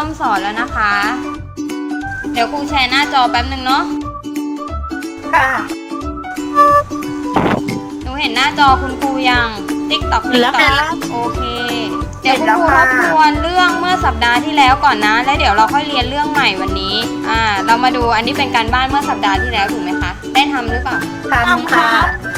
ริ่มสอนแล้วนะคะ เดี๋ยวครูแชร์หน้าจอแป๊บหนึ่งเนาะ ค่ะหนูเห็นหน้าจอคุณครูยังติ๊กตอกเห็นแล้วค่ะโอเค เดี๋ยวเห็คุนณแล้วครูทค่ะบทวนเรื่องเมื่อสัปดาห์ที่แล้วก่อนนะ แล้วเดี๋ยวเราค่อยเรียนเรื่องใหม่วันนี้ อ่า เรามาดูอันนี้เป็นการบ้านเมื่อสัปดาห์ที่แล้วถูกไหมคะ ได้ทำหรือเปล่าทำค่ะ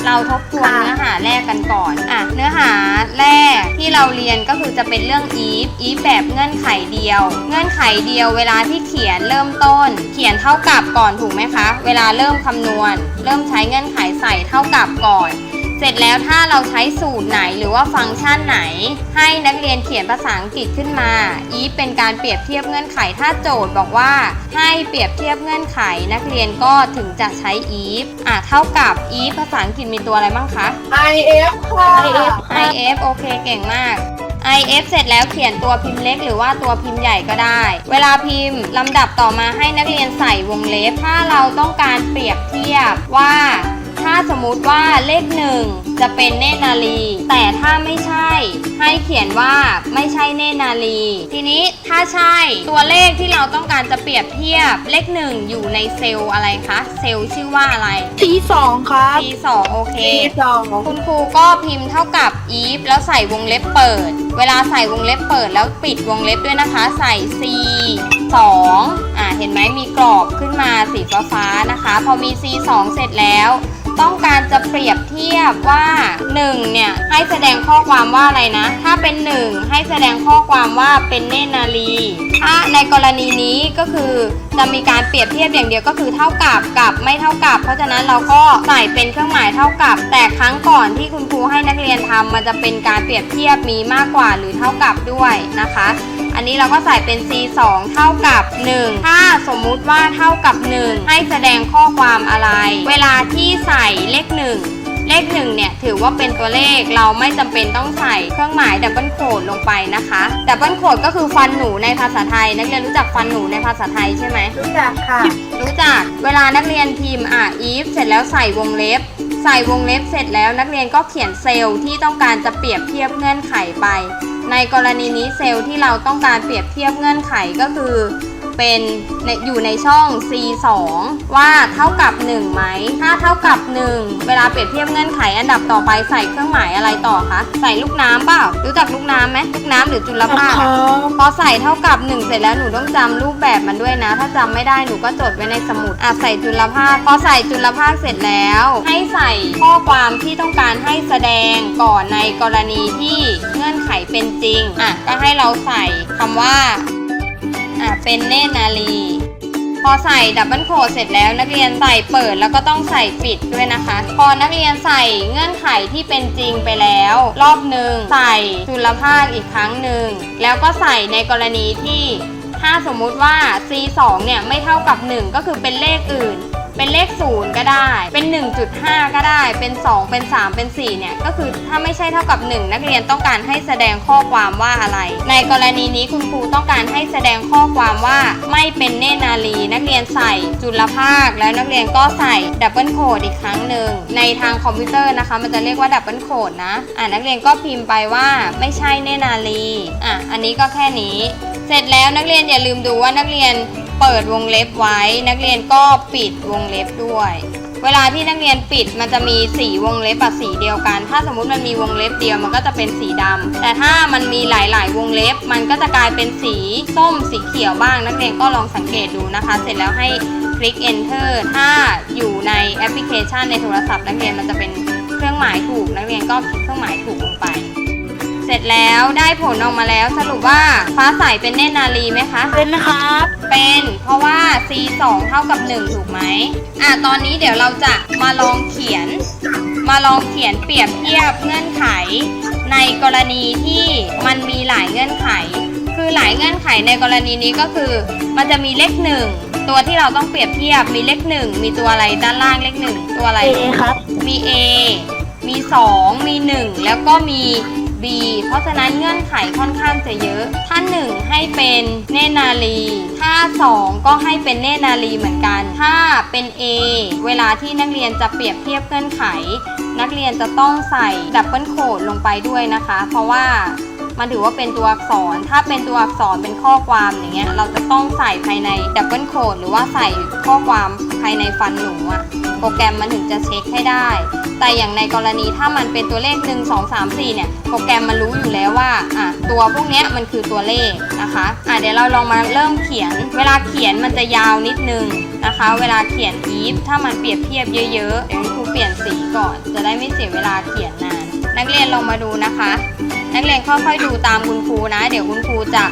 เราทบทวนเนื้อหาแรกกันก่อนอะเนื้อหาแรกที่เราเรียนก็คือจะเป็นเรื่อง if if แบบเงื่อนไขเดียว เงื่อนไขเดียวเวลาที่เขียนเริ่มต้น เขียนเท่ากับก่อนถูกไหมคะ เวลาเริ่มคำนวณ เริ่มใช้เงื่อนไขใส่เท่ากับก่อน เสร็จแล้วถ้าเราใช้สูตรไหนหรือว่าฟังก์ชันไหน ให้นักเรียนเขียนภาษาอังกฤษขึ้นมา if เป็นการเปรียบเทียบเงื่อนไขถ้าโจทย์บอกว่า ให้เปรียบเทียบเงื่อนไข นักเรียนก็ถึงจะใช้ if อะเท่ากับ if ภาษาอังกฤษมีตัวอะไรบ้างคะ IF ค่ะ IF IF โอเคเก่งมาก IF เสร็จแล้วเขียนตัวพิมพ์เล็กหรือว่าตัวพิมพ์ใหญ่ก็ได้ เวลาพิมพ์ลำดับต่อมาให้นักเรียนใส่วงเล็บ ถ้าเราต้องการเปรียบเทียบว่า ถ้าสมมุติว่าเลขหนึ่งจะเป็นเนตรนารีแต่ถ้าไม่ใช่ ให้เขียนว่าไม่ใช่เนตรนารีทีนี้ถ้าใช่ตัวเลขที่เราต้องการจะเปรียบเทียบเลขหนึ่งอยู่ในเซลล์อะไรคะเซลล์ชื่อว่าอะไรทีสองครับ T2 โอเคทีสองคุณครูก็พิมพ์เท่ากับ if แล้วใส่วงเล็บเปิด เวลาใส่วงเล็บเปิดแล้วปิดวงเล็บด้วยนะคะ ใส่ c 2อ่าเห็นไหมมีกรอบขึ้นมาสีฟ้าๆนะคะ พอมี c 2เสร็จแล้ว ต้องการจะเปรียบเทียบว่า1เนี่ยให้แสดงข้อความว่าอะไรนะ ถ้าเป็น 1 ให้แสดงข้อความว่าเป็นเนนารีถ้าในกรณีนี้ก็คือจะมีการเปรียบเทียบอย่างเดียวก็คือเท่ากับกับไม่เท่ากับ เพราะฉะนั้นเราก็ใส่เป็นเครื่องหมายเท่ากับ แต่ครั้งก่อนที่คุณครูให้นักเรียนทำมันจะเป็นการเปรียบเทียบมีมากกว่าหรือเท่ากับด้วยนะคะ อันนี้เราก็ใส่เป็น c 2 เท่ากับ 1 ถ้าสมมุติว่าเท่ากับ 1 ให้แสดงข้อความอะไร เวลาที่ใส่เลข 1เลขหนึ่งเนี่ยถือว่าเป็นตัวเลขเราไม่จำเป็นต้องใส่เครื่องหมายดับเบิลโคดลงไปนะคะดับเบิลโคดก็คือฟันหนูในภาษาไทย นักเรียนรู้จักฟันหนูในภาษาไทยใช่ไหมรู้จักค่ะ รู้จักเวลานักเรียนพิมพ์อะ if เสร็จแล้วใส่วงเล็บ ใส่วงเล็บเสร็จแล้วนักเรียนก็เขียนเซลล์ที่ต้องการจะเปรียบเทียบเงื่อนไขไป ในกรณีนี้เซลล์ที่เราต้องการเปรียบเทียบเงื่อนไขก็คือ เป็นในอยู่ในช่อง C 2 ว่าเท่ากับ 1 ไหม ถ้าเท่ากับ 1 เวลาเปรียบเทียบเงื่อนไขอันดับต่อไปใส่เครื่องหมายอะไรต่อคะ ใส่ลูกน้ำเปล่า รู้จักลูกน้ำไหมลูกน้ำหรือจุลภาคอะพอใส่เท่ากับ 1 เสร็จแล้วหนูต้องจำรูปแบบมันด้วยนะ ถ้าจำไม่ได้หนูก็จดไว้ในสมุดอะใส่จุลภาค พอใส่จุลภาคเสร็จแล้ว ให้ใส่ข้อความที่ต้องการให้แสดงก่อนในกรณีที่เงื่อนไขเป็นจริงอะก็ให้เราใส่คำว่า อะเป็นเนตรนาลีพอใส่ดับเบิลโคดเสร็จแล้วนักเรียนใส่เปิดแล้วก็ต้องใส่ปิดด้วยนะคะ พอนักเรียนใส่เงื่อนไขที่เป็นจริงไปแล้ว รอบหนึ่งใส่จุลภาคอีกครั้งหนึ่งแล้วก็ใส่ในกรณีที่ถ้าสมมุติว่า c 2เนี่ยไม่เท่ากับ 1 ก็คือเป็นเลขอื่น เป็นเลข0ก็ได้ เป็น 1.5 ก็ได้ เป็น 2 เป็น 3 เป็น 4 เนี่ย ก็คือถ้าไม่ใช่เท่ากับ 1 นักเรียนต้องการให้แสดงข้อความว่าอะไร ในกรณีนี้คุณครูต้องการให้แสดงข้อความว่าไม่เป็นเนนารีนักเรียนใส่จุลภาค แล้วนักเรียนก็ใส่ดับเบิลโคดอีกครั้งหนึ่ง ในทางคอมพิวเตอร์นะคะ มันจะเรียกว่าดับเบิลโคดนะ อ่านักเรียนก็พิมพ์ไปว่าไม่ใช่เนนารีอะ อันนี้ก็แค่นี้ เสร็จแล้วนักเรียนอย่าลืมดูว่านักเรียน เปิดวงเล็บไว้ นักเรียนก็ปิดวงเล็บด้วย เวลาที่นักเรียนปิดมันจะมีสีวงเล็บอะสีเดียวกัน ถ้าสมมุติมันมีวงเล็บเดียวมันก็จะเป็นสีดำแต่ถ้ามันมีหลาย ๆ วงเล็บ มันก็จะกลายเป็นสีส้มสีเขียวบ้าง นักเรียนก็ลองสังเกตดูนะคะ เสร็จแล้วให้คลิก enter ถ้าอยู่ในแอปพลิเคชันในโทรศัพท์นักเรียนมันจะเป็นเครื่องหมายถูก นักเรียนก็คลิกเครื่องหมายถูกลงไป เสร็จแล้วได้ผลออกมาแล้วสรุปว่าฟ้าใสเป็นเนตรนารีไหมคะ เป็นนะครับ เป็นเพราะว่า c 2เท่ากับ 1 ถูกไหมอะตอนนี้เดี๋ยวเราจะมาลองเขียน มาลองเขียนเปรียบเทียบเงื่อนไข ในกรณีที่มันมีหลายเงื่อนไข คือหลายเงื่อนไขในกรณีนี้ก็คือ มันจะมีเลขหนึ่งตัวที่เราต้องเปรียบเทียบมีเลขหนึ่งมีตัวอะไรด้านล่างเลขหนึ่งตัวอะไร A ครับ มี A มี 2 มี 1 แล้วก็มี B เพราะฉะนั้นเงื่อนไขค่อนข้างจะเยอะ ถ้า 1 ให้เป็นเนตรนารี ถ้า 2 ก็ให้เป็นเนตรนารีเหมือนกัน ถ้าเป็น A เวลาที่นักเรียนจะเปรียบเทียบเงื่อนไข นักเรียนจะต้องใส่ดับเบิลโคดลงไปด้วยนะคะ เพราะว่ามันถือว่าเป็นตัวอักษร ถ้าเป็นตัวอักษรเป็นข้อความอย่างเงี้ย เราจะต้องใส่ภายในดับเบิลโคดหรือว่าใส่ข้อความภายในฟันหนูอะ โปรแกรมมันถึงจะเช็คให้ได้ แต่อย่างในกรณีถ้ามันเป็นตัวเลข 1 2 3 4 เนี่ย โปรแกรมมันรู้อยู่แล้วว่าอะตัวพวกเนี้ยมันคือตัวเลขนะคะอะเดี๋ยวเราลองมาเริ่มเขียน เวลาเขียนมันจะยาวนิดนึงนะคะ เวลาเขียน if ถ้ามันเปรียบเทียบเยอะๆเดี๋ยวครูเปลี่ยนสีก่อน จะได้ไม่เสียเวลาเขียนนาน นักเรียนลองมาดูนะคะ นักเรียนค่อยๆดูตามคุณครูนะ เดี๋ยวคุณครูจะ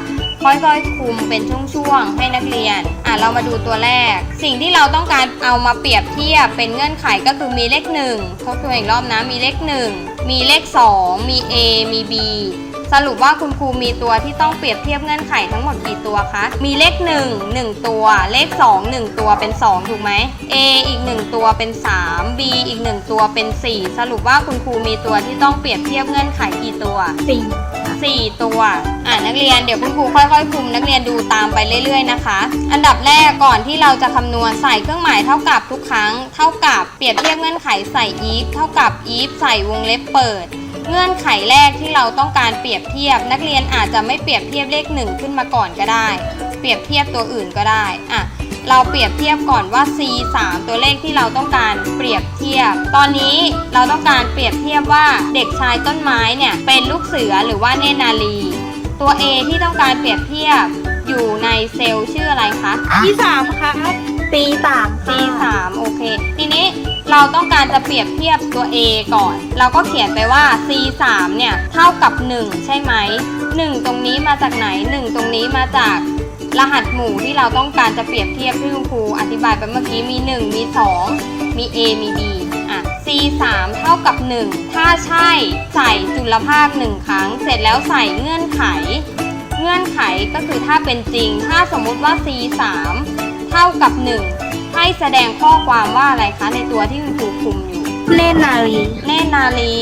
ค่อยๆคุมเป็นช่วงๆให้นักเรียน อะเรามาดูตัวแรก สิ่งที่เราต้องการเอามาเปรียบเทียบเป็นเงื่อนไขก็คือมีเลข1ทบทวนอีกรอบนะมีเลข 1 มีเลข 2 มี A มี B สรุปว่าคุณครูมีตัวที่ต้องเปรียบเทียบเงื่อนไขทั้งหมดกี่ตัวคะ มีเลข 1 1 ตัว เลข 2 1 ตัวเป็น 2 ถูกไหม A อีก 1 ตัวเป็น 3 B อีก 1 ตัวเป็น 4 สรุปว่าคุณครูมีตัวที่ต้องเปรียบเทียบเงื่อนไขกี่ตัวสี่ 4 ตัว อ่านักเรียนเดี๋ยวคุณครูค่อยๆคุมนักเรียนดูตามไปเรื่อยๆนะคะ อันดับแรกก่อนที่เราจะคำนวณใส่เครื่องหมายเท่ากับทุกครั้ง เท่ากับเปรียบเทียบเงื่อนไขใส่ if เท่ากับ if ใส่วงเล็บเปิด เงื่อนไขแรกที่เราต้องการเปรียบเทียบ นักเรียนอาจจะไม่เปรียบเทียบเลข 1 ขึ้นมาก่อนก็ได้ เปรียบเทียบตัวอื่นก็ได้อะ เราเปรียบเทียบก่อนว่า c 3ตัวเลขที่เราต้องการเปรียบเทียบ ตอนนี้เราต้องการเปรียบเทียบว่าเด็กชายต้นไม้เนี่ยเป็นลูกเสือหรือว่าเนตรนาลี ตัว A ที่ต้องการเปรียบเทียบอยู่ในเซลล์ชื่ออะไรคะ ที่สามครับตีสาม C 3โอเค ทีนี้เราต้องการจะเปรียบเทียบตัว A ก่อน เราก็เขียนไปว่า C 3เนี่ยเท่ากับ 1 ใช่ไหม 1 ตรงนี้มาจากไหน 1 ตรงนี้มาจาก รหัสหมู่ที่เราต้องการจะเปรียบเทียบที่คุณครูอธิบายไปเมื่อกี้มี 1 มี 2 มี A มี B อะ C 3เท่ากับ 1 ถ้าใช่ใส่จุลภาค 1 ครั้ง เสร็จแล้วใส่เงื่อนไข เงื่อนไขก็คือถ้าเป็นจริง ถ้าสมมุติว่า C 3เท่ากับ 1 ให้แสดงข้อความว่าอะไรคะ ในตัวที่คุณครูคุมอยู่เล่นนาลีเนตรนาลี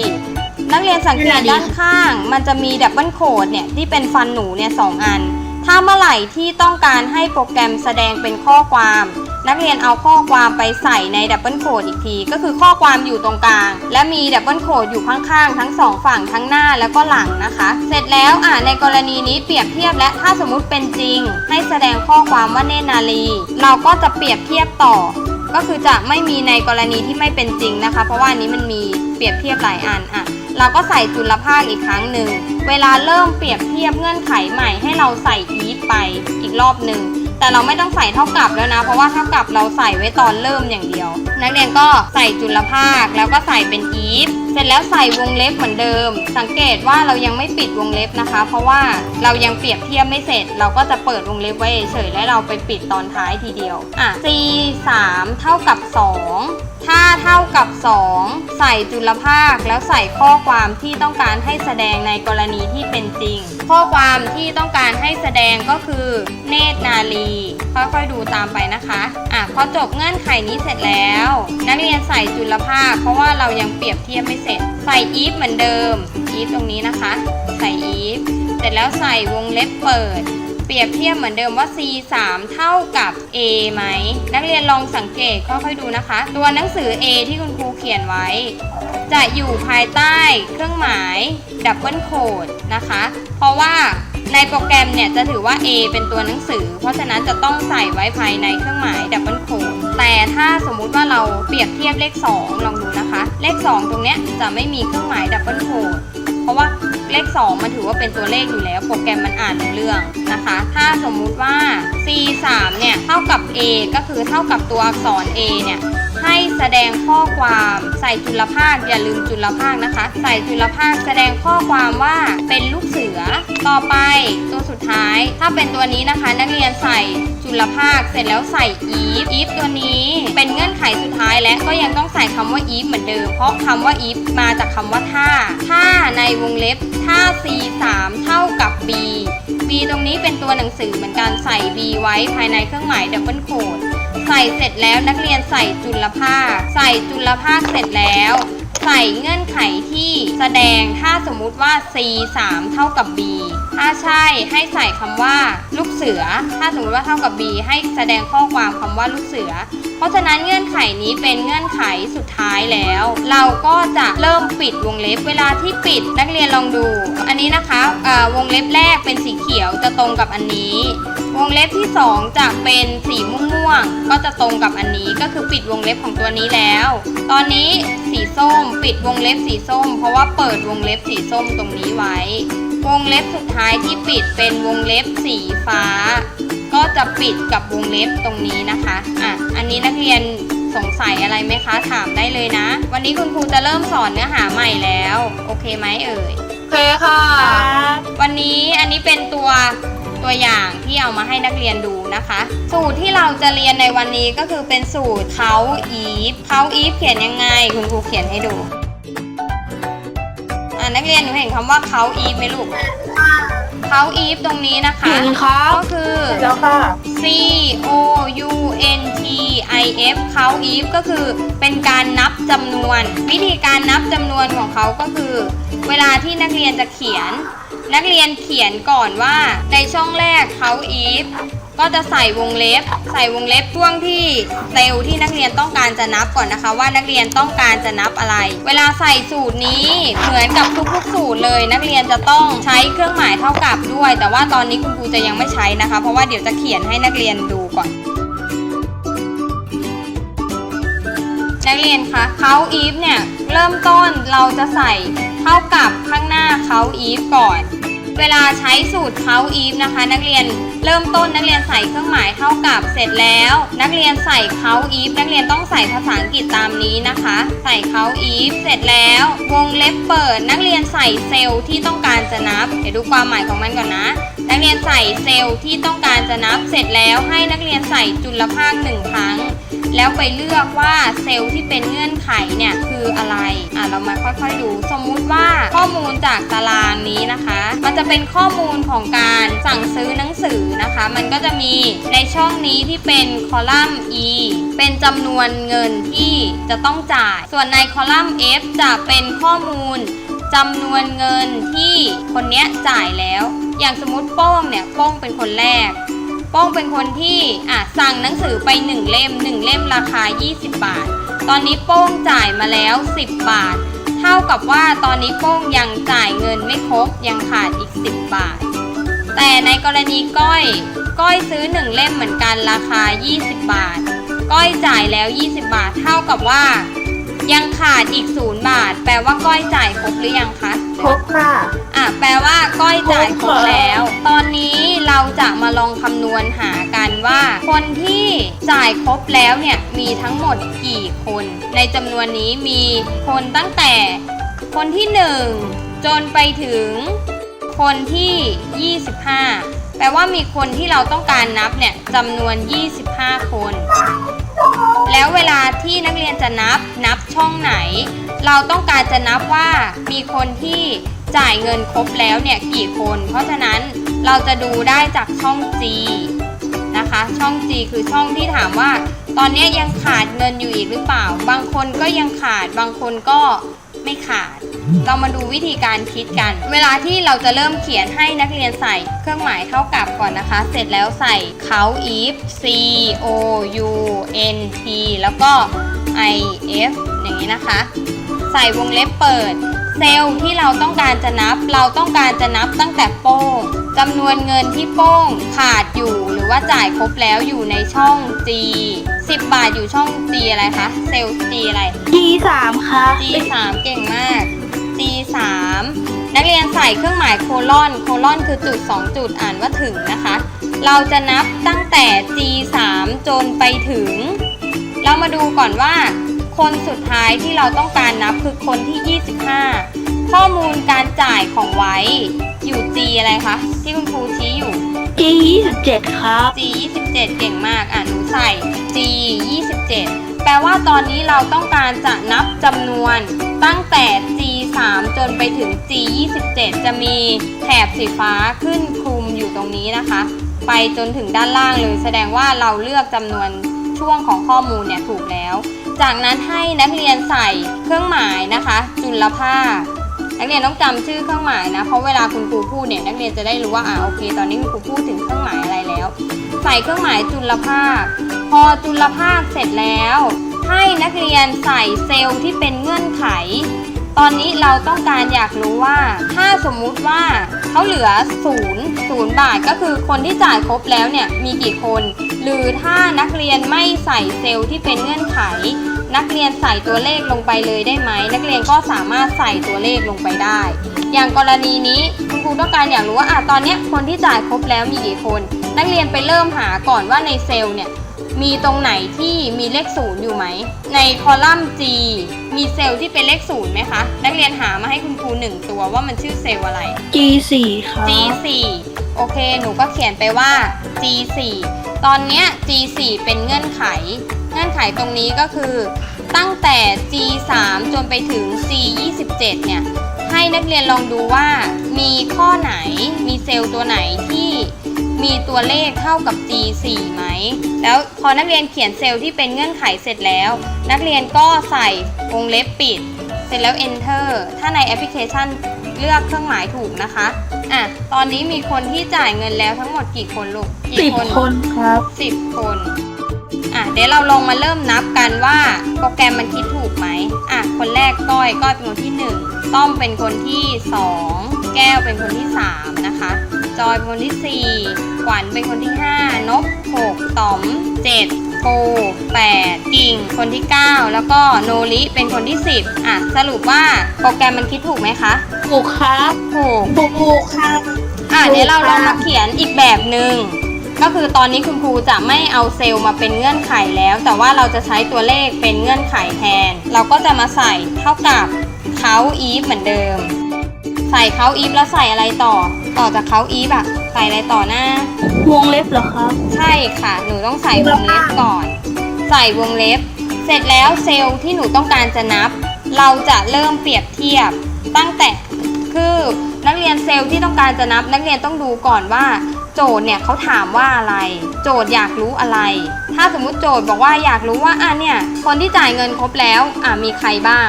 นักเรียนสังเกตด้านข้าง มันจะมีดับเบิลโคดเนี่ยที่เป็นฟันหนูเนี่ยสองอัน ถ้าเมื่อไหร่ที่ต้องการให้โปรแกรมแสดงเป็นข้อความ นักเรียนเอาข้อความไปใส่ในดับเบิลโคดอีกที ก็คือข้อความอยู่ตรงกลาง และมีดับเบิลโคดอยู่ข้างๆ ทั้งสองฝั่งทั้งหน้าแล้วก็หลังนะคะ เสร็จแล้วอ่าในกรณีนี้เปรียบเทียบและถ้าสมมุติเป็นจริง ให้แสดงข้อความว่าเนนาลี เราก็จะเปรียบเทียบต่อ ก็คือจะไม่มีในกรณีที่ไม่เป็นจริงนะคะ เพราะว่านี้มันมีเปรียบเทียบหลายอันอะ เราก็ใส่จุลภาคอีกครั้งหนึ่ง เวลาเริ่มเปรียบเทียบเงื่อนไขใหม่ให้เราใส่ if ไปอีกรอบหนึ่ง แต่เราไม่ต้องใส่เท่ากับแล้วนะ เพราะว่าเท่ากับเราใส่ไว้ตอนเริ่มอย่างเดียว นักเรียนก็ใส่จุลภาคแล้วก็ใส่เป็น if เส ร็จแล้วใส่วงเล็บเหมือนเดิม สังเกตว่าเรายังไม่ปิดวงเล็บนะคะ เพราะว่าเรายังเปรียบเทียบไม่เสร็จ เราก็จะเปิดวงเล็บไว้เฉยแล้วเราไปปิดตอนท้ายทีเดียวอะ c 3เท่ากับ 2 ถ้าเท่ากับ 2 ใส่จุลภาคแล้วใส่ข้อความที่ต้องการให้แสดงในกรณีที่เป็นจริง ข้อความที่ต้องการให้แสดงก็คือ เนตรนาลีค่อยๆดูตามไปนะคะอะพอจบเงื่อนไขนี้เสร็จแล้ว นักเรียนใส่จุลภาค เพราะว่าเรายังเปรียบเทียบไม่เสร็จใส่ if เหมือนเดิม if ตรงนี้นะคะ ใส่ if เสร็จแล้วใส่วงเล็บเปิด เปรียบเทียบเหมือนเดิมว่า C 3เท่ากับ A ไหมนักเรียนลองสังเกตค่อยๆดูนะคะ ตัวหนังสือ A ที่คุณครูเขียนไว้ จะอยู่ภายใต้เครื่องหมายดับเบิลโคดนะคะ เพราะว่าในโปรแกรมเนี่ยจะถือว่า A เป็นตัวหนังสือ เพราะฉะนั้นจะต้องใส่ไว้ภายในเครื่องหมายดับเบิลโคด แต่ถ้าสมมุติว่าเราเปรียบเทียบเลข 2 ลองดูนะคะ เลข 2 ตรงเนี้ยจะไม่มีเครื่องหมายดับเบิลโคดเพราะว่าเลข 2 มันถือว่าเป็นตัวเลขอยู่แล้ว โปรแกรมมันอ่านเรื่องนะคะ ถ้าสมมุติว่า C 3เนี่ยเท่ากับ A ก็คือเท่ากับตัวอักษร A เนี่ย ให้แสดงข้อความใส่จุลภาคอย่าลืมจุลภาคนะคะ ใส่จุลภาคแสดงข้อความว่าเป็นลูกเสือ ต่อไปตัวสุดท้าย ถ้าเป็นตัวนี้นะคะ นักเรียนใส่จุลภาคเสร็จแล้วใส่ if if ตัวนี้เป็นเงื่อนไขสุดท้ายและก็ยังต้องใส่คำว่า if เหมือนเดิม เพราะคำว่า if มาจากคำว่าถ้า ถ้าในวงเล็บถ้า c 3เท่ากับ b b ตรงนี้เป็นตัวหนังสือเหมือนกันใส่ b ไว้ภายในเครื่องหมายดับเบิลโคด ใส่เสร็จแล้วนักเรียนใส่จุลภาค ใส่จุลภาคเสร็จแล้ว ใส่เงื่อนไขที่แสดงถ้าสมมุติว่า c 3เท่ากับ b ถ้าใช่ให้ใส่คำว่าลูกเสือ ถ้าสมมติว่าเท่ากับ b ให้แสดงข้อความคำว่าลูกเสือ เพราะฉะนั้นเงื่อนไขนี้เป็นเงื่อนไขสุดท้ายแล้ว เราก็จะเริ่มปิดวงเล็บเวลาที่ปิดนักเรียนลองดู อันนี้นะคะวงเล็บแรกเป็นสีเขียวจะตรงกับอันนี้ วงเล็บที่ 2 จะเป็นสีม่วงๆก็จะตรงกับอันนี้ก็คือปิดวงเล็บของตัวนี้แล้ว ตอนนี้สีส้มปิดวงเล็บสีส้ม เพราะว่าเปิดวงเล็บสีส้มตรงนี้ไว้ วงเล็บสุดท้ายที่ปิดเป็นวงเล็บสีฟ้า ก็จะปิดกับวงเล็บตรงนี้นะคะอะอันนี้นักเรียนสงสัยอะไรไหมคะถามได้เลยนะ วันนี้คุณครูจะเริ่มสอนเนื้อหาใหม่แล้ว โอเคไหมเอ่ยโอเคค่ะ วันนี้อันนี้เป็นตัว ตัวอย่างที่เอามาให้นักเรียนดูนะคะ สูตรที่เราจะเรียนในวันนี้ก็คือเป็นสูตรเขาอีฟเขาอีฟเขียนยังไง คุณครูเขียนให้ดูอ่านักเรียนหนูเห็นคำว่าเขาอีฟไหมลูกเขาอีฟตรงนี้นะคะเห็นครับก็คือแล้วค่ะ C O U N T I F เขา if ก็คือเป็นการนับจำนวน วิธีการนับจำนวนของเขาก็คือ เวลาที่นักเรียนจะเขียน นักเรียนเขียนก่อนว่าในช่องแรกเขา if ก็จะใส่วงเล็บ ใส่วงเล็บช่วงที่เซลล์ที่นักเรียนต้องการจะนับก่อนนะคะ ว่านักเรียนต้องการจะนับอะไร เวลาใส่สูตรนี้เหมือนกับทุกๆสูตรเลย นักเรียนจะต้องใช้เครื่องหมายเท่ากับด้วย แต่ว่าตอนนี้คุณครูจะยังไม่ใช้นะคะ เพราะว่าเดี๋ยวจะเขียนให้นักเรียนดูก่อน นักเรียนคะเขา if เนี่ยเริ่มต้นเราจะใส่เท่ากับข้างหน้าเขา if ก่อน เวลาใช้สูตรเขา if นะคะ นักเรียนเริ่มต้นนักเรียนใส่เครื่องหมายเท่ากับเสร็จแล้ว นักเรียนใส่เขา if นักเรียนต้องใส่ภาษาอังกฤษตามนี้นะคะ ใส่เขา if เสร็จแล้ว วงเล็บเปิด นักเรียนใส่เซลล์ที่ต้องการจะนับ เดี๋ยวดูความหมายของมันก่อนนะ นักเรียนใส่เซลล์ที่ต้องการจะนับเสร็จแล้วให้นักเรียนใส่จุลภาคหนึ่งครั้ง แล้วไปเลือกว่าเซลล์ที่เป็นเงื่อนไขเนี่ยคืออะไรอะเรามาค่อยๆดูสมมุติว่าข้อมูลจากตารางนี้นะคะ มันจะเป็นข้อมูลของการสั่งซื้อหนังสือนะคะ มันก็จะมีในช่องนี้ที่เป็นคอลัมน์ e เป็นจำนวนเงินที่จะต้องจ่าย ส่วนในคอลัมน์ f จะเป็นข้อมูลจำนวนเงินที่คนเนี้ยจ่ายแล้ว อย่างสมมติโป้งเนี่ยโป้งเป็นคนแรก โป้งเป็นคนที่อะสั่งหนังสือไป 1 เล่ม 1 เล่มราคา 20 บาท ตอนนี้โป้งจ่ายมาแล้ว 10 บาท เท่ากับว่าตอนนี้โป้งยังจ่ายเงินไม่ครบยังขาดอีก 10 บาท แต่ในกรณีก้อยก้อยซื้อ 1 เล่มเหมือนกันราคา 20 บาท ก้อยจ่ายแล้ว 20 บาท เท่ากับว่า ยังขาดอีก0บาท แปลว่าก้อยจ่ายครบหรือยังคะ ครบค่ะ อะแปลว่าก้อยจ่ายครบแล้ว ตอนนี้เราจะมาลองคำนวณหากันว่า คนที่จ่ายครบแล้วเนี่ยมีทั้งหมดกี่คน ในจำนวนนี้มีคนตั้งแต่ คนที่ 1 จนไปถึง คนที่ 25 แปลว่ามีคนที่เราต้องการนับเนี่ยจำนวน 25 คน แล้วเวลาที่นักเรียนจะนับนับช่องไหน เราต้องการจะนับว่ามีคนที่จ่ายเงินครบแล้วเนี่ยกี่คน เพราะฉะนั้นเราจะดูได้จากช่อง G นะคะ ช่อง G คือช่องที่ถามว่า ตอนนี้ยังขาดเงินอยู่อีกหรือเปล่า บางคนก็ยังขาด บางคนก็ ไม่ขาด เรามาดูวิธีการคิดกัน เวลาที่เราจะเริ่มเขียนให้นักเรียนใส่เครื่องหมายเท่ากับก่อนนะคะ เสร็จแล้วใส่เขา if c o u n t แล้วก็ i f อย่างนี้นะคะ ใส่วงเล็บเปิด เซลล์ที่เราต้องการจะนับ เราต้องการจะนับตั้งแต่โป้งจำนวนเงินที่โป้งขาดอยู่ หรือว่าจ่ายครบแล้วอยู่ในช่อง G 10 บาทอยู่ช่อง G อะไรคะ เซลล์ G อะไร G สามค่ะ G 3 เก่งมาก G 3 นักเรียนใส่เครื่องหมายโคลอน โคลอนคือจุด 2 จุดอ่านว่าถึงนะคะ เราจะนับตั้งแต่ G 3 จนไปถึง เรามาดูก่อนว่า คนสุดท้ายที่เราต้องการนับคือคนที่ 25 ข้อมูลการจ่ายของไว้อยู่ G อะไรคะ ที่คุณครูชี้อยู่ G ยี่สิบเจ็ดครับ G 27เก่งมาก อะ หนูใส่ G 27แปลว่าตอนนี้เราต้องการจะนับจำนวนตั้งแต่ G 3จนไปถึง G 27จะมีแถบสีฟ้าขึ้นคลุมอยู่ตรงนี้นะคะ ไปจนถึงด้านล่างเลย แสดงว่าเราเลือกจำนวนช่วงของข้อมูลเนี่ยถูกแล้ว จากนั้นให้นักเรียนใส่เครื่องหมายนะคะ จุลภาค นักเรียนต้องจำชื่อเครื่องหมายนะ เพราะเวลาคุณครูพูดเนี่ยนักเรียนจะได้รู้ว่าอ่าโอเค ตอนนี้คุณครูพูดถึงเครื่องหมายอะไรแล้ว ใส่เครื่องหมายจุลภาค พอจุลภาคเสร็จแล้ว ให้นักเรียนใส่เซลล์ที่เป็นเงื่อนไข ตอนนี้เราต้องการอยากรู้ว่า ถ้าสมมุติว่าเขาเหลือศูนย์ศูนย์บาทก็คือคนที่จ่ายครบแล้วเนี่ยมีกี่คน หรือถ้านักเรียนไม่ใส่เซลล์ที่เป็นเงื่อนไข นักเรียนใส่ตัวเลขลงไปเลยได้ไหม นักเรียนก็สามารถใส่ตัวเลขลงไปได้ อย่างกรณีนี้คุณครูต้องการอยากรู้ว่าอะตอนเนี้ยคนที่จ่ายครบแล้วมีกี่คน นักเรียนไปเริ่มหาก่อนว่าในเซลล์เนี่ยมีตรงไหนที่มีเลขศูนย์อยู่ไหม ในคอลัมน์ G มีเซลล์ที่เป็นเลขศูนย์ไหมคะ นักเรียนหามาให้คุณครูหนึ่งตัวว่ามันชื่อเซลล์อะไร G4 ครับ G4 โอเค หนูก็เขียนไปว่า G4 ตอนเนี้ย G4 เป็นเงื่อนไขเงื่อนไขตรงนี้ก็คือตั้งแต่ G3 จนไปถึง G27 เนี่ยให้นักเรียนลองดูว่ามีข้อไหนมีเซลล์ตัวไหนที่มีตัวเลขเท่ากับ G4 ไหม แล้วพอนักเรียนเขียนเซลล์ที่เป็นเงื่อนไขเสร็จแล้ว นักเรียนก็ใส่วงเล็บปิด เสร็จแล้ว enter ถ้าในแอปพลิเคชันเลือกเครื่องหมายถูกนะคะ อะ ตอนนี้มีคนที่จ่ายเงินแล้วทั้งหมดกี่คนลูกสิกี่บคนครับสิบคน อะเดี๋ยวเราลองมาเริ่มนับกันว่าโปรแกรมมันคิดถูกไหมอะคนแรกก้อยก้อยเป็นคนที่หนึ่งต้อมเป็นคนที่สองแก้วเป็นคนที่สามนะคะ จอยเป็นคนที่สี่ขวัญเป็นคนที่ห้านกหกต๋อมเจ็ดโปแปดกิ่ง คนที่เก้าแล้วก็โนริเป็นคนที่สิบอะสรุปว่าโปรแกรมมันคิดถูกไหมคะถูกครับถูกถูกครับอะถูกเดี๋ยวเราลองค่ะมาเขียนอีกแบบหนึ่ง ก็คือตอนนี้คุณครูจะไม่เอาเซลล์มาเป็นเงื่อนไขแล้ว แต่ว่าเราจะใช้ตัวเลขเป็นเงื่อนไขแทน เราก็จะมาใส่เท่ากับเขาอีฟเหมือนเดิม ใส่เขาอีฟแล้วใส่อะไรต่อ ต่อจากเขาอีฟอะใส่อะไรต่อหน้าวงเล็บเหรอครับ ใช่ค่ะ หนูต้องใส่วงเล็บก่อน ใส่วงเล็บ เสร็จแล้วเซลล์ที่หนูต้องการจะนับ เราจะเริ่มเปรียบเทียบตั้งแต่คือนักเรียนเซลล์ที่ต้องการจะนับ นักเรียนต้องดูก่อนว่า โจทย์เนี่ยเขาถามว่าอะไร โจทย์อยากรู้อะไร ถ้าสมมุติโจทย์บอกว่าอยากรู้ว่าอะเนี่ยคนที่จ่ายเงินครบแล้วอะมีใครบ้าง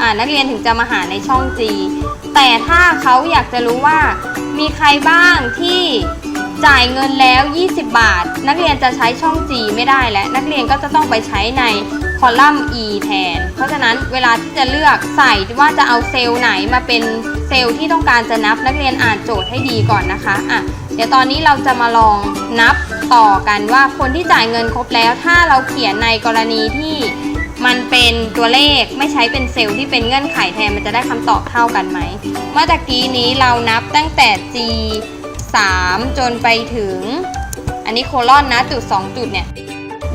อะนักเรียนถึงจะมาหาในช่อง G แต่ถ้าเขาอยากจะรู้ว่า มีใครบ้างที่จ่ายเงินแล้ว 20 บาท นักเรียนจะใช้ช่อง G ไม่ได้และนักเรียนก็จะต้องไปใช้ในคอลัมน์ E แทน เพราะฉะนั้นเวลาที่จะเลือกใส่ว่าจะเอาเซลล์ไหนมาเป็นเซลล์ที่ต้องการจะนับนักเรียนอ่านโจทย์ให้ดีก่อนนะคะอะ ดี๋ยวตอนนี้เราจะมาลองนับต่อกันว่าคนที่จ่ายเงินครบแล้ว ถ้าเราเขียนในกรณีที่มันเป็นตัวเลขไม่ใช้เป็นเซลล์ที่เป็นเงื่อนไขแทนมันจะได้คำตอบเท่ากันไหม เมื่อตะกี้นี้เรานับตั้งแต่ G 3 จนไปถึง อันนี้โคลอนนะจุด 2 จุดเนี่ย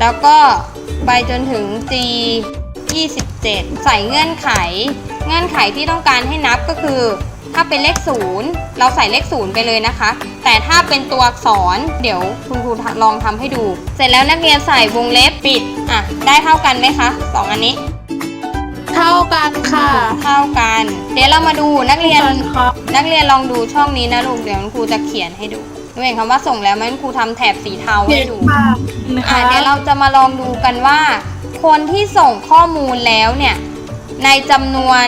แล้วก็ไปจนถึง G 27 ใส่เงื่อนไข เงื่อนไขที่ต้องการให้นับก็คือ ถ้าเป็นเลข0เราใส่เลข0ไปเลยนะคะ แต่ถ้าเป็นตัวอักษรเดี๋ยวคุณครูลองทำให้ดู เสร็จแล้วนักเรียนใส่วงเล็บปิดอะได้เท่ากันไหมคะสองอันนี้ เท่ากันค่ะเท่ากัน เดี๋ยวเรามาดูนักเรียนครับนักเรียนลองดูช่องนี้นะลูกเดี๋ยวคุณครูจะเขียนให้ดูหนูเห็นคำว่าส่งแล้วไหมคุณครูทำแถบสีเทาให้ดูนะคอะรับเดี๋ยวเราจะมาลองดูกันว่า คนที่ส่งข้อมูลแล้วเนี่ยในจำนวน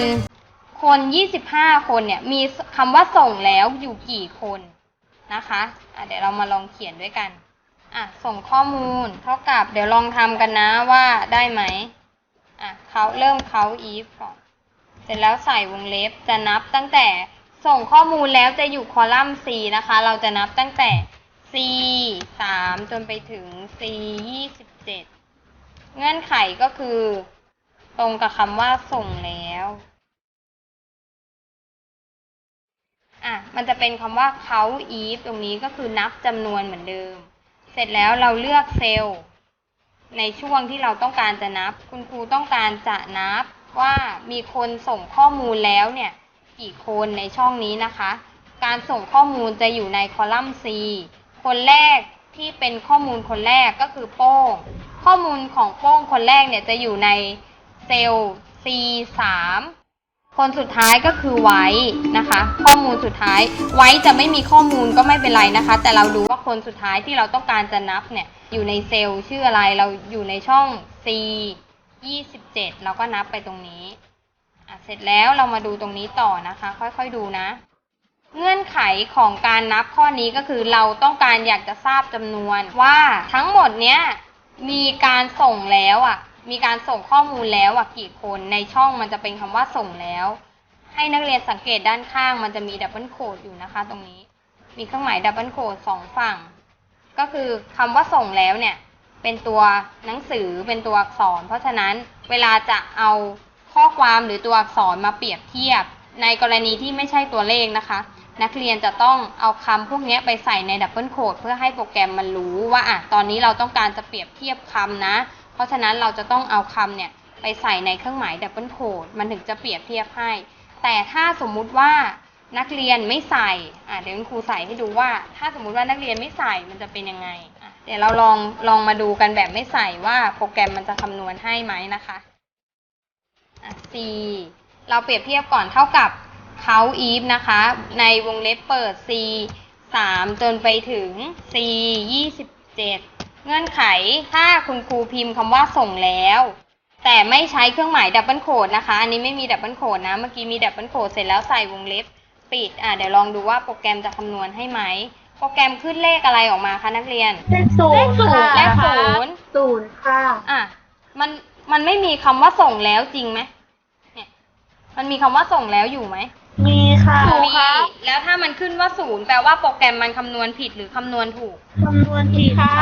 คน25คนเนี่ยมีคำว่าส่งแล้วอยู่กี่คนนะคะอะเดี๋ยวเรามาลองเขียนด้วยกันอะส่งข้อมูลเท่ากับเดี๋ยวลองทำกันนะว่าได้ไหมอะเขาเริ่มเขา if ก่อนเสร็จแล้วใส่วงเล็บจะนับตั้งแต่ส่งข้อมูลแล้วจะอยู่คอลัมน์ C นะคะ เราจะนับตั้งแต่ C 3 จนไปถึง C 27 เงื่อนไขก็คือ ตรงกับคำว่าส่งแล้ว อะมันจะเป็นคำว่าเขา if ตรงนี้ก็คือนับจำนวนเหมือนเดิม เสร็จแล้วเราเลือกเซลล์ในช่วงที่เราต้องการจะนับ คุณครูต้องการจะนับว่ามีคนส่งข้อมูลแล้วเนี่ยกี่คนในช่องนี้นะคะ การส่งข้อมูลจะอยู่ในคอลัมน์ C คนแรกที่เป็นข้อมูลคนแรกก็คือโป้ง ข้อมูลของโป้งคนแรกเนี่ยจะอยู่ในเซลล์ C 3 คนสุดท้ายก็คือไว้นะคะ ข้อมูลสุดท้าย ไว้จะไม่มีข้อมูลก็ไม่เป็นไรนะคะ แต่เราดูว่าคนสุดท้ายที่เราต้องการจะนับเนี่ยอยู่ในเซลล์ชื่ออะไรเราอยู่ในช่อง C ยี่สิบเจ็ดเราก็นับไปตรงนี้อะเสร็จแล้วเรามาดูตรงนี้ต่อนะคะ ค่อยๆดูนะ เงื่อนไขของการนับข้อนี้ก็คือเราต้องการอยากจะทราบจำนวนว่าทั้งหมดเนี้ยมีการส่งแล้วอะ มีการส่งข้อมูลแล้วอะกี่คนในช่องมันจะเป็นคำว่าส่งแล้ว ให้นักเรียนสังเกตด้านข้างมันจะมีดับเบิลโคดอยู่นะคะ ตรงนี้ มีเครื่องหมายดับเบิลโคดสองฝั่ง ก็คือคำว่าส่งแล้วเนี่ย เป็นตัวหนังสือเป็นตัวอักษร เพราะฉะนั้นเวลาจะเอาข้อความหรือตัวอักษรมาเปรียบเทียบ ในกรณีที่ไม่ใช่ตัวเลขนะคะ นักเรียนจะต้องเอาคำพวกนี้ไปใส่ในดับเบิลโคดเพื่อให้โปรแกรมมันรู้ว่าอะตอนนี้เราต้องการจะเปรียบเทียบคำนะ เพราะฉะนั้นเราจะต้องเอาคำเนี่ยไปใส่ในเครื่องหมายดับเบิลโคดมันถึงจะเปรียบเทียบให้ แต่ถ้าสมมุติว่านักเรียนไม่ใส่อะเดี๋ยวคุณครูใส่ให้ดูว่า ถ้าสมมุติว่านักเรียนไม่ใส่มันจะเป็นยังไงอะเดี๋ยวเราลองลองมาดูกันแบบไม่ใส่ว่าโปรแกรมมันจะคำนวณให้ไหมนะคะอะ C เราเปรียบเทียบก่อนเท่ากับเขา if นะคะ ในวงเล็บเปิด C 3 จนไปถึง C 27 เงื่อนไขถ้าคุณครูพิมพ์คำว่าส่งแล้ว แต่ไม่ใช้เครื่องหมายดับเบิลโคดนะคะ อันนี้ไม่มีดับเบิลโคดนะ เมื่อกี้มีดับเบิลโคดเสร็จแล้วใส่วงเล็บปิด อะเดี๋ยวลองดูว่าโปรแกรมจะคำนวณให้ไหม โปรแกรมขึ้นเลขอะไรออกมาคะนักเรียน เลขศูนย์ค่ะเลขศูนย์ศูนย์ค่ะ อะ มัน มันไม่มีคำว่าส่งแล้วจริงไหมเนี่ย มันมีคำว่าส่งแล้วอยู่ไหม มีค่ะมีแล้วถ้ามันขึ้นว่าศูนย์แปลว่าโปรแกรมมันคำนวณผิดหรือคำนวณถูก คำนวณผิดค่ะ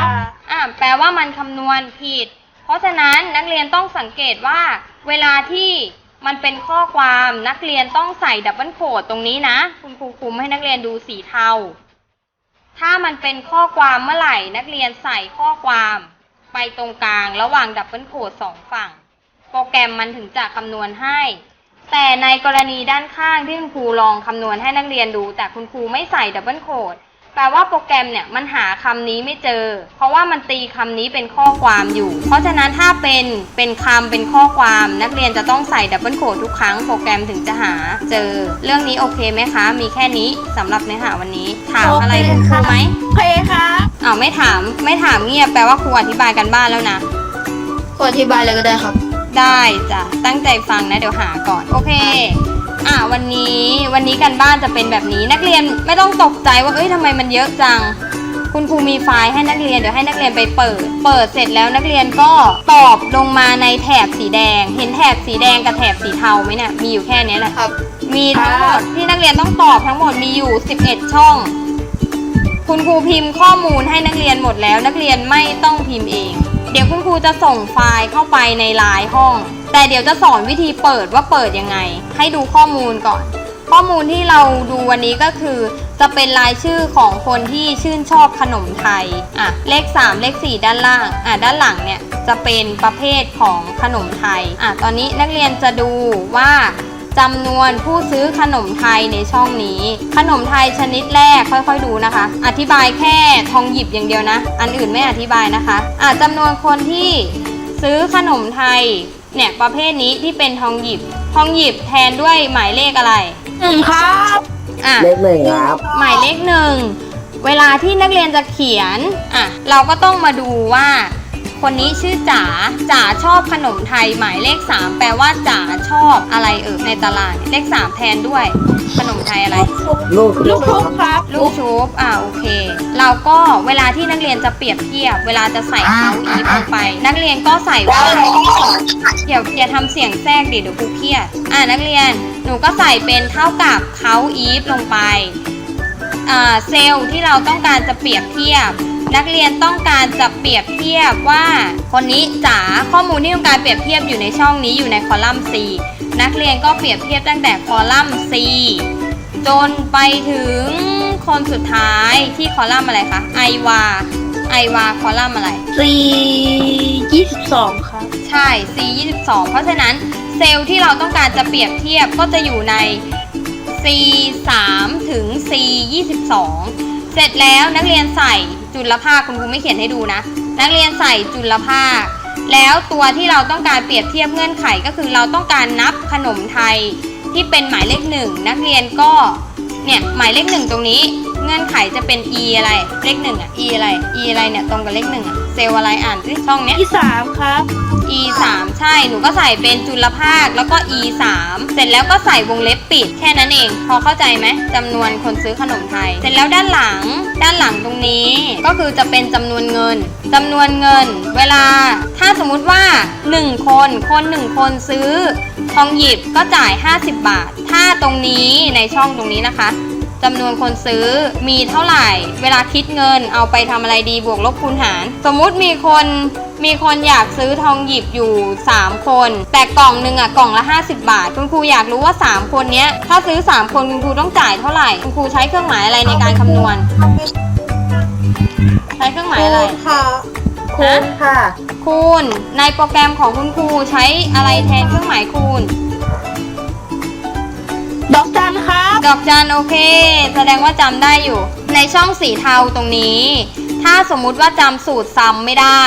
อ่าแปลว่ามันคำนวณผิด เพราะฉะนั้นนักเรียนต้องสังเกตว่า เวลาที่มันเป็นข้อความนักเรียนต้องใส่ดับเบิลโคดตรงนี้นะ คุณครูคุมให้นักเรียนดูสีเทา ถ้ามันเป็นข้อความเมื่อไหร่นักเรียนใส่ข้อความไปตรงกลาง ระหว่างดับเบิลโคดสองฝั่ง โปรแกรมมันถึงจะคำนวณให้ แต่ในกรณีด้านข้างที่คุณครูลองคำนวณให้นักเรียนดู แต่คุณครูไม่ใส่ดับเบิลโคดแปลว่าโปรแกรมเนี่ยมันหาคำนี้ไม่เจอ เพราะว่ามันตีคำนี้เป็นข้อความอยู่ เพราะฉะนั้นถ้าเป็นเป็นคำเป็นข้อความ นักเรียนจะต้องใส่ดับเบิลโคดทุกครั้งโปรแกรมถึงจะหาเจอ เรื่องนี้โอเคไหมคะ มีแค่นี้สำหรับเนื้อหาวันนี้ถามอะไรคุณครูไหมโอเคค่ะอ้าวไม่ถามไม่ถามเงียบแปลว่าครูอธิบายกันบ้านแล้วนะกดอธิบายเลยก็ได้ครับ ได้จ้ะตั้งใจฟังนะเดี๋ยวหาก่อนโอเคอะวันนี้วันนี้กันบ้านจะเป็นแบบนี้นักเรียนไม่ต้องตกใจว่าเอ้ยทำไมมันเยอะจัง คุณครูมีไฟล์ให้นักเรียนเดี๋ยวให้นักเรียนไปเปิด เปิดเสร็จแล้วนักเรียนก็ตอบลงมาในแถบสีแดง เห็นแถบสีแดงกับแถบสีเทาไหมเนี่ยมีอยู่แค่เนี้ยแหละครับ มีทั้งหมดที่นักเรียนต้องตอบทั้งหมดมีอยู่ 11 ช่อง คุณครูพิมพ์ข้อมูลให้นักเรียนหมดแล้ว นักเรียนไม่ต้องพิมพ์เองเดี๋ยวคุณครูจะส่งไฟล์เข้าไปในไลน์ห้อง แต่เดี๋ยวจะสอนวิธีเปิดว่าเปิดยังไง ให้ดูข้อมูลก่อน ข้อมูลที่เราดูวันนี้ก็คือ จะเป็นรายชื่อของคนที่ชื่นชอบขนมไทยอะเลข 3 เลข 4 ด้านล่างอะด้านหลังเนี่ยจะเป็นประเภทของขนมไทยอะตอนนี้นักเรียนจะดูว่า จำนวนผู้ซื้อขนมไทยในช่องนี้ ขนมไทยชนิดแรกค่อยๆดูนะคะ อธิบายแค่ทองหยิบอย่างเดียวนะ อันอื่นไม่อธิบายนะคะอะจำนวนคนที่ซื้อขนมไทยเนี่ยประเภทนี้ที่เป็นทองหยิบ ทองหยิบแทนด้วยหมายเลขอะไรหนึ่งครับอะเลขหนึ่งครับ หมายเลขหนึ่งเวลาที่นักเรียนจะเขียนอะเราก็ต้องมาดูว่า คนนี้ชื่อจ๋าจ๋าชอบขนมไทยหมายเลข 3 แปลว่าจ๋าชอบอะไรเอ่ยในตารางเนี่ยเลข 3 แทนด้วย ขนมไทยอะไร ลูกลูกทุกครับลูกชุบอ่าโอเค เราก็เวลาที่นักเรียนจะเปรียบเทียบ เวลาจะใส่เขาอีฟลงไป นักเรียนก็ใส่ว่าเดี๋ยวอย่าทำเสียงแทรกดิเดี๋ยวครูเครียดอ่านักเรียนหนูก็ใส่เป็นเท่ากับเขาอีฟลงไปอ่าเซลล์ที่เราต้องการจะเปรียบเทียบ นักเรียนต้องการจะเปรียบเทียบว่า คนนี้จ๋าข้อมูลที่ต้องการเปรียบเทียบอยู่ในช่องนี้อยู่ในคอลัมน์ C นักเรียนก็เปรียบเทียบตั้งแต่คอลัมน์ C จนไปถึงคนสุดท้ายที่คอลัมน์อะไรคะไอวาไอวาคอลัมน์อะไรสี่ยี่สิบสองครับ ใช่ C 22เพราะฉะนั้นเซลล์ที่เราต้องการจะเปรียบเทียบก็จะอยู่ใน C 3ถึง C 22 เสร็จแล้วนักเรียนใส่จุลภาคคุณครูไม่เขียนให้ดูนะ นักเรียนใส่จุลภาค แล้วตัวที่เราต้องการเปรียบเทียบเงื่อนไขก็คือเราต้องการนับขนมไทยที่เป็นหมายเลขหนึ่งนักเรียนก็เนี่ยหมายเลขหนึ่งตรงนี้เงื่อนไขจะเป็น e อะไรเลขหนึ่งอะ e อะไร e อะไรเนี่ยตรงกับเลขหนึ่งอะเซลล์อะไรอ่านสิช่องเนี้ย ที่สามครับ e 3ใช่ หนูก็ใส่เป็นจุลภาคแล้วก็ e 3เสร็จแล้วก็ใส่วงเล็บปิด แค่นั้นเอง พอเข้าใจไหมจำนวนคนซื้อขนมไทย เสร็จแล้วด้านหลัง ด้านหลังตรงนี้ ก็คือจะเป็นจำนวนเงินจำนวนเงิน เวลา ถ้าสมมุติว่า 1 คน คน 1 คนซื้อทองหยิบก็จ่าย 50 บาท ถ้าตรงนี้ในช่องตรงนี้นะคะ จำนวนคนซื้อมีเท่าไหร่ เวลาคิดเงินเอาไปทำอะไรดีบวกลบคูณหาร สมมุติมีคนมีคนอยากซื้อทองหยิบอยู่ 3 คน แต่กล่องหนึ่งอะกล่องละ 50 บาท คุณครูอยากรู้ว่า 3 คนเนี้ย ถ้าซื้อ 3 คนคุณครูต้องจ่ายเท่าไหร่ คุณครูใช้เครื่องหมายอะไรในการคำนวณ ใช้เครื่องหมายอะไร ค่ะคูณค่ะ คูณ ในโปรแกรมของคุณครูใช้อะไรแทนเครื่องหมายคูณดอกจัน ครับ ดอกจันโอเค แสดงว่าจำได้อยู่ ในช่องสีเทาตรงนี้ ถ้าสมมุติว่าจำสูตรซ้ำไม่ได้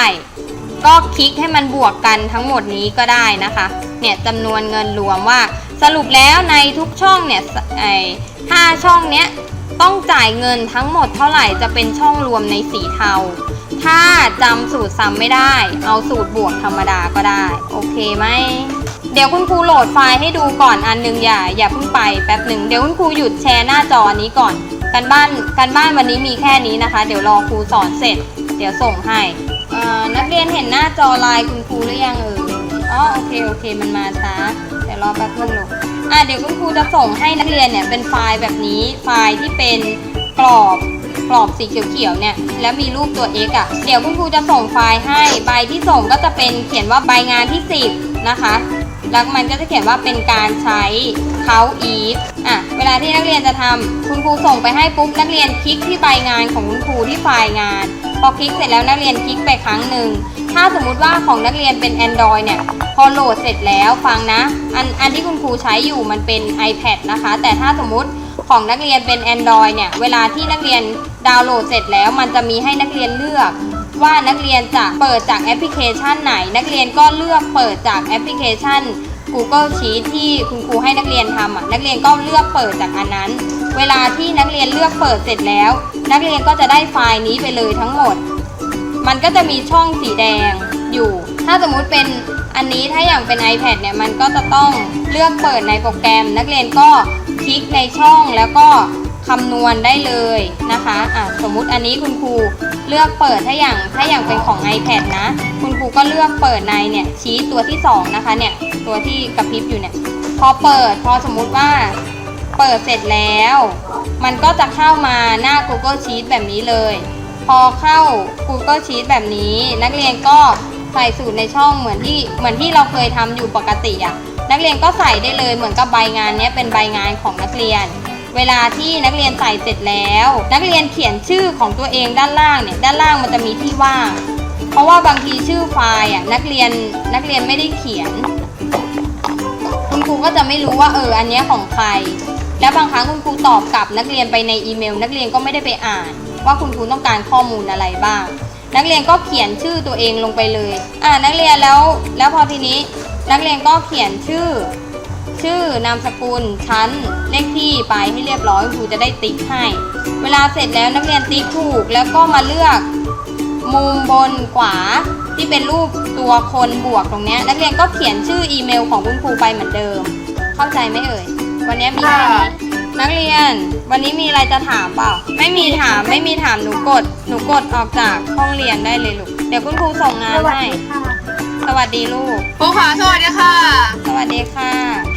ก็คลิกให้มันบวกกันทั้งหมดนี้ก็ได้นะคะ เนี่ยจำนวนเงินรวมว่า สรุปแล้วในทุกช่องเนี่ยไอ้ห้าช่องเนี้ยต้องจ่ายเงินทั้งหมดเท่าไหร่จะเป็นช่องรวมในสีเทา ถ้าจำสูตรซ้ำไม่ได้ เอาสูตรบวกธรรมดาก็ได้ โอเคไหม เดี๋ยวคุณครูโหลดไฟล์ให้ดูก่อนอันหนึ่งอย่าอย่าเพิ่งไปแป๊บหนึ่งเดี๋ยวคุณครูหยุดแชร์หน้าจอนี้ก่อน การบ้านการบ้านวันนี้มีแค่นี้นะคะ เดี๋ยวรอครูสอนเสร็จ เดี๋ยวส่งให้นักเรียนเห็นหน้าจอไลน์คุณครูหรือยังเอออ๋อโอเคโอเคมันมาช้าเดี๋ยวรอแป๊บนึงลูกอะเดี๋ยวคุณครูจะส่งให้นักเรียนเนี่ยเป็นไฟล์แบบนี้ไฟล์ที่เป็นกรอบกรอบสีเขียวๆเนี่ยแล้วมีรูปตัว x อะเดี๋ยวคุณครูจะส่งไฟล์ให้ใบที่ส่งก็จะเป็นเขียนว่าใบงานที่ 10 นะคะ แล้วมันก็จะเขียนว่าเป็นการใช้เขา if อะเวลาที่นักเรียนจะทำคุณครูส่งไปให้ปุ๊บนักเรียนคลิกที่ใบงานของคุณครูที่ไฟล์งาน พอคลิกเสร็จแล้วนักเรียนคลิกไปครั้งหนึ่งถ้าสมมุติว่าของนักเรียนเป็น Android เนี่ยพอโหลดเสร็จแล้วฟังนะอันอันที่คุณครูใช้อยู่มันเป็น iPad นะคะ แต่ถ้าสมมุติของนักเรียนเป็น Android เนี่ยเวลาที่นักเรียนดาวน์โหลดเสร็จแล้วมันจะมีให้นักเรียนเลือก ว่านักเรียนจะเปิดจากแอปพลิเคชันไหน นักเรียนก็เลือกเปิดจากแอปพลิเคชัน Google Sheet ที่คุณครูให้นักเรียนทำอะนักเรียนก็เลือกเปิดจากอันนั้น เวลาที่นักเรียนเลือกเปิดเสร็จแล้ว นักเรียนก็จะได้ไฟล์นี้ไปเลยทั้งหมด มันก็จะมีช่องสีแดงอยู่ ถ้าสมมุติเป็นอันนี้ถ้าอย่างเป็น iPad เนี่ยมันก็จะต้องเลือกเปิดในโปรแกรม นักเรียนก็คลิกในช่องแล้วก็ คำนวณได้เลยนะคะอะสมมุติอันนี้คุณครูเลือกเปิดถ้าอย่างถ้าอย่างเป็นของ iPad นะ คุณครูก็เลือกเปิดในเนี่ยชี้ตัวที่สองนะคะเนี่ยตัวที่กระพริบอยู่เนี่ยพอเปิดพอสมมุติว่าเปิดเสร็จแล้ว มันก็จะเข้ามาหน้า Google Sheet แบบนี้เลย พอเข้า Google Sheet แบบนี้ นักเรียนก็ใส่สูตรในช่องเหมือนที่เหมือนที่เราเคยทำอยู่ปกติอะนักเรียนก็ใส่ได้เลยเหมือนกับใบงานเนี้ยเป็นใบงานของนักเรียน เวลาที่นักเรียนใส่เสร็จแล้ว นักเรียนเขียนชื่อของตัวเองด้านล่างเนี่ยด้านล่างมันจะมีที่ว่าง เพราะว่าบางทีชื่อไฟล์อะนักเรียนนักเรียนไม่ได้เขียน คุณครูก็จะไม่รู้ว่าเอออันเนี้ยของใคร แล้วบางครั้งคุณครูตอบกลับนักเรียนไปในอีเมล นักเรียนก็ไม่ได้ไปอ่าน ว่าคุณครูต้องการข้อมูลอะไรบ้าง นักเรียนก็เขียนชื่อตัวเองลงไปเลย อ่านักเรียนแล้วแล้วพอทีนี้นักเรียนก็เขียนชื่อ ชื่อนามสกุลชั้นเลขที่ไปให้เรียบร้อยคุณครูจะได้ติ๊กให้ เวลาเสร็จแล้วนักเรียนติ๊กถูก แล้วก็มาเลือกมุมบนขวาที่เป็นรูปตัวคนบวกตรงเนี้ยนักเรียนก็เขียนชื่ออีเมลของคุณครูไปเหมือนเดิม เข้าใจไหมเอ่ย วันนี้มีแค่นี้นักเรียน วันนี้มีอะไรจะถามเปล่า ไม่มีถามไม่มีถามหนูกด หนูกดออกจากห้องเรียนได้เลยลูก เดี๋ยวคุณครูส่งงานสวัสให้ดีค่ะสวัสดีลูกครูค่ะสวัสดีค่ะ สวัสดีค่ะ